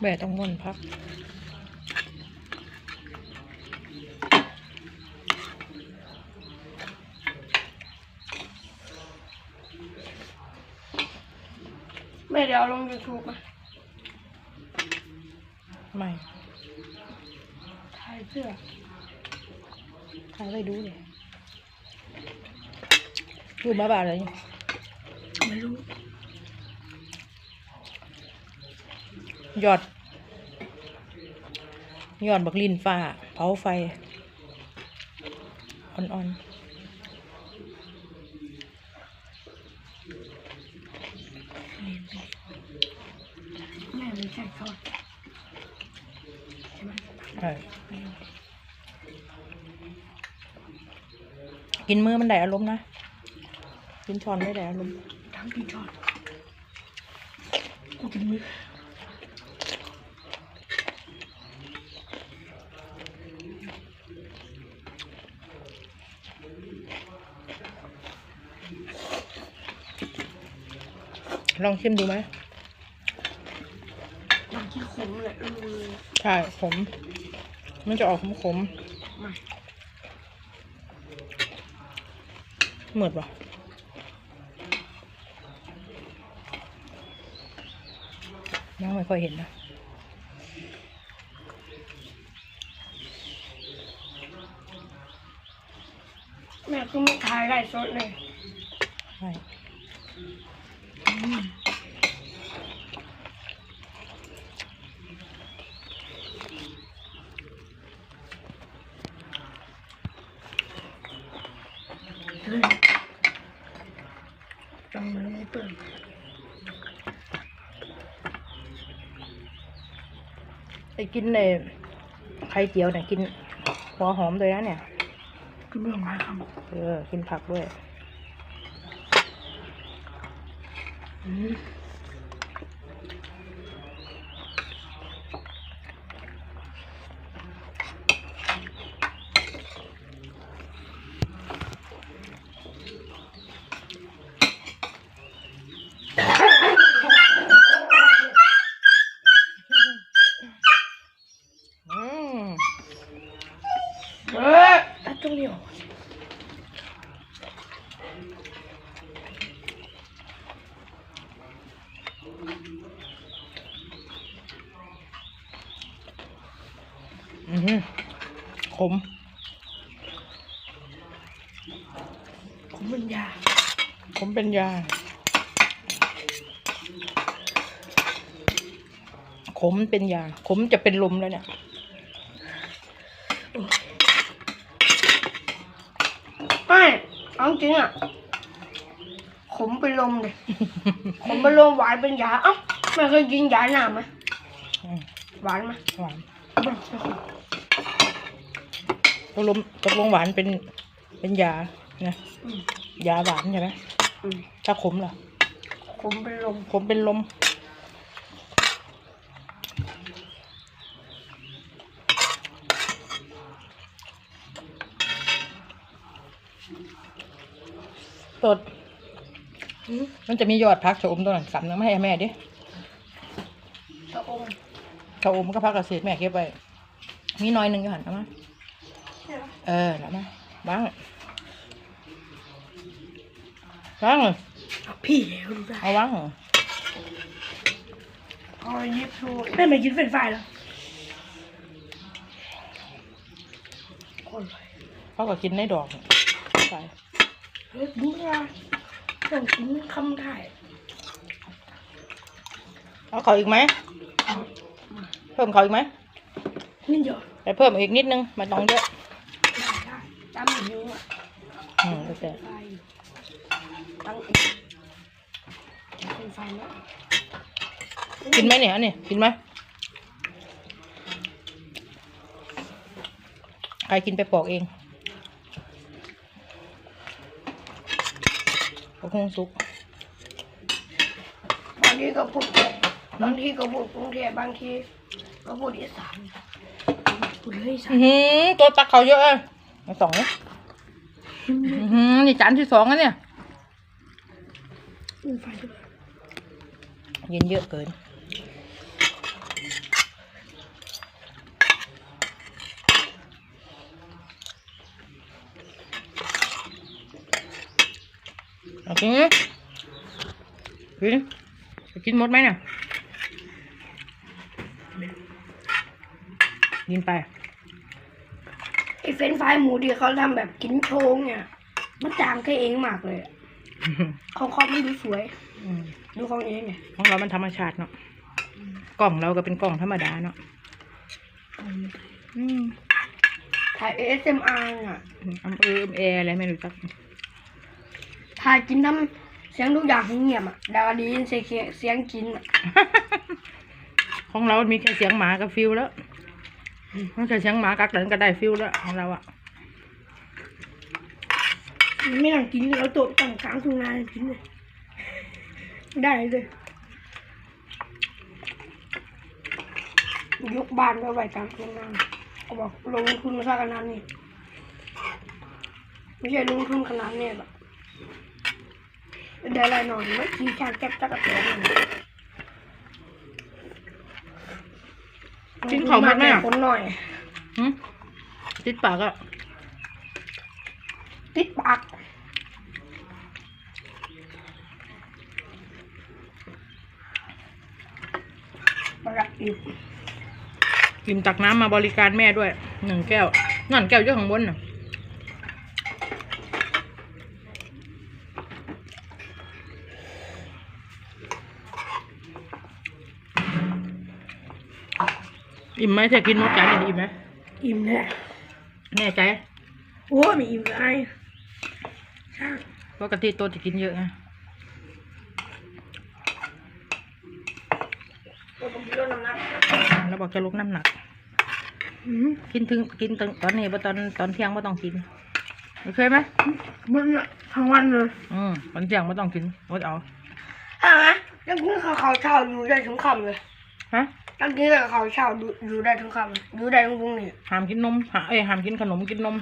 แม่ต้องม่วนพักแม่เดี๋ยวเอาลงยูทูบมาไม่ถ่ายเสื้อถ่ายไว้ดูเลยดูมาบาทเลยไม่รู้ยอด ย้อดบักลินฟ้า เผาไฟ อ่อนแม่ไม่ใช่ทอดใช่ไหมกินมือมันได้อารมณ์นะ กินช้อนไม่ได้อารมณ์ทั้งกินช้อนกูกินมือ ลองชิมดูไหมมันที่ขมเลยรู้เลยใช่ขม มันจะออกขมขมไม่ๆเหมือดปะยังไม่ค่อยเห็นนะแม่ก็ไม่ถ่ายไล่สดเลย ใช่ เฮ้ยจังเลยไม่เปิด ไอ้กินเลยไข่เจียวเนี่ยกินหัวหอมด้วยนะเนี่ยกินไม่ออกมาคเออกินผักด้วยำอืมอืม เฮ้ยอะตรงเดียวอือหือขมผมเป็นยาขมเป็นยา ขมเป็นยา ขมจะเป็นลมแล้วเนี่ย ไม่เอาจริงอะ ขมเป็นลมเลย ขมเป็นลมหวานเป็นยา เอ้าแม่เคยกินยาหนามไหมอืมหวานไหมหวานไม่ไม่ขมตกลงตกลงหวานเป็น เป็นยานะอืมยาหวานใช่ไหมอืมถ้าขมล่ะ ขมเป็นลม ขมเป็นลม สดอืมมันจะมียอดพักชะอมตัวนั้นสับน้ำให้แม่ดิตะอมชะอมก็พักเกษตรแม่เก็บไปมีน้อยหนึ่งอยู่หันเอามาใช่ไหมเออเอามาบ้างบ้างเอาพี่แล้วดูได้เอาบ้างเอายิบทูแม่ไม่กินเฟรนช์ฟรายแล้วคนเลยเขาก็กินในดอกใส่ เฮ้ยดูนะต้องกินคำไทยเอาเขาอีกไหม เพิ่มเขาอีกไหมนี่เยอะแต่เพิ่มอีกนิดนึงไมันต้องเยอะได้ได้ตามอยู่ยุ่งอะอืมแล้วแต่ไฟอยู่ตั้งอีกเป็นไฟนะกินไหมเนี่ยอันนี่กินไหมใครกินไปปอกเอง ก็คงสุกบางทีก็พูดบางทีก็พูดกรุงเทพบางทีก็พูดอีสานพูดเลยอีสาอืนอหือตัวตักเขาเยอะเลยเอาสองเลยอือหือนี่จานที่สองแล้วเนี่ยเป็นไฟด้วยเย็นเยอะเกิน เอากินดิกินจะกินหมดไหมเนี่ยกินไปไอ้เฟรนช์ฟรายหมูที่เขาทำแบบกินโชงเนี่ยมันจางแค่เองมากเลยอะของเขามันดูสวย อืมดูของเองไงของเรามันธรรมชาติเนาะกล่องเราก็เป็นกล่องธรรมดาเนาะอืมถ่าย ASMR อะอำเออแอร์อะไรไม่รู้จัก ถ่ายกินทำเสียงทุกอย่างเงียบอะดาวดียินเสียงเสียงกินอะของเรา มีแค่เสียงหมากับฟิวแล้วนอกจากเสียงหมากักเดินก็ได้ฟิวแล้วของเราอะไม่ต้องกินเราโตะตั้งกลางทุ่งนากินเลยได้เลยยกบ้านก็ไว้กลางทุ่งนาเขาบอกลงทุนมาสักขนาดนี้ไม่ใช่ลงทุนขนาดนี้หรอก ได้อะไรหน่อยไม่ขี่ชาแก๊บจักรแตนเลยกินของหมดไหมอะคนหน่อย หึติดปากอะติดปากประหยัดอยู่กินตักน้ำมาบริการแม่ด้วยหนึ่งแก้วนั่นแก้วเยอะข้างบนน่ะ อิ่มไหมถ้ากินหมดจานนี่อิ่มไหมอิ่มเลยแน่ใจโอ้ไม่อิ่มเลยช่างปกติตัวจะกินเยอะไงเราต้องกินลดน้ำหนักแล้วบอกจะลดน้ำหนักอืมกินถึงกินถึงตอนนี้บ่ตอนตอนเที่ยงไม่ต้องกินโอเคไหมมันอะทั้งวันเลยอืมตอนเที่ยงไม่ต้องกินอดเอาอะยังกินข้าวขาวเช้าอยู่ได้ถึงค่ำเลยฮะ ยังกินข้าวขาวเช้าอยู่อยู่ได้ถึงค่ำเลยอยู่ได้ถึงพรุ่งนี้ห้ามกินนมหาเอ้ยห้ามกินขนมกินนม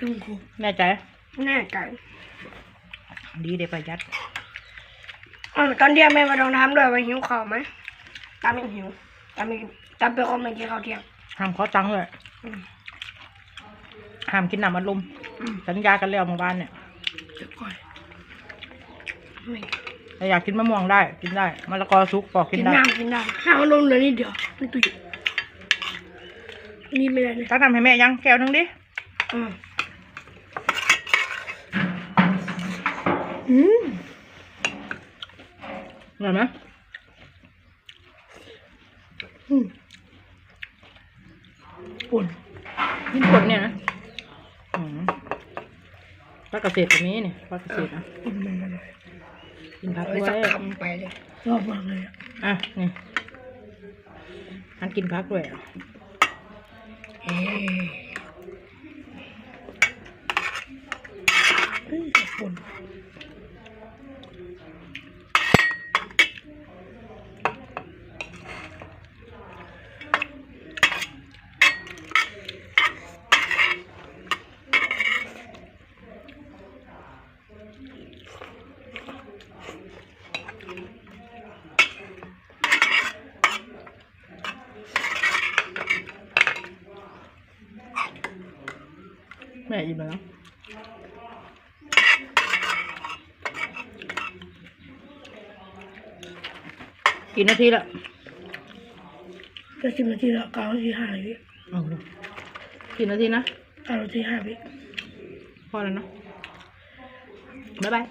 ถึงครูแน่ใจ แน่ใจดีเดี๋ยวประหยัดอะตอนเที่ยงแม่มาลองทำด้วยว่าหิวข้าวไหมตาไม่หิวตาไม่ตาไปคอมไม่กินข้าวเที่ยงห้ามขอตังค์เลยอืมห้ามกินน้ำอัดลมอืมสัญญากันแล้วเมื่อวานเนี่ย เดี๋ยวก่อนไม่ ถ้าอยากกินมะม่วงได้ กินได้มะละกอสุกปอกกิกินนได้น้ำกินได้น้ำมันลงเหลยนิดเดียวไม่ตุยนี่ไม่ได้เลยตักน้ำให้แม่ยังแก้วหนึงดิอืมอืมอร่อยไหมอืมปุ่นกินผลเนี่ยนะอืมปลากระเสดแบบนี้เนี่ยปลากระเสดนะปุ่นมันอร่อย กินผักเอาด้วสักยคำไปเลยชอบมากเลยอะอะนี่อันกินผักด้วยเอ๊ะอืมปุ่น แม่อิ่มแล้วกี่นาทีละจะสิบนาทีแล้วเก้านาทีห้าวิเอาดูกี่นาทีนะเก้านาทีห้าวิพอแล้วเนาะบ๊ายบาย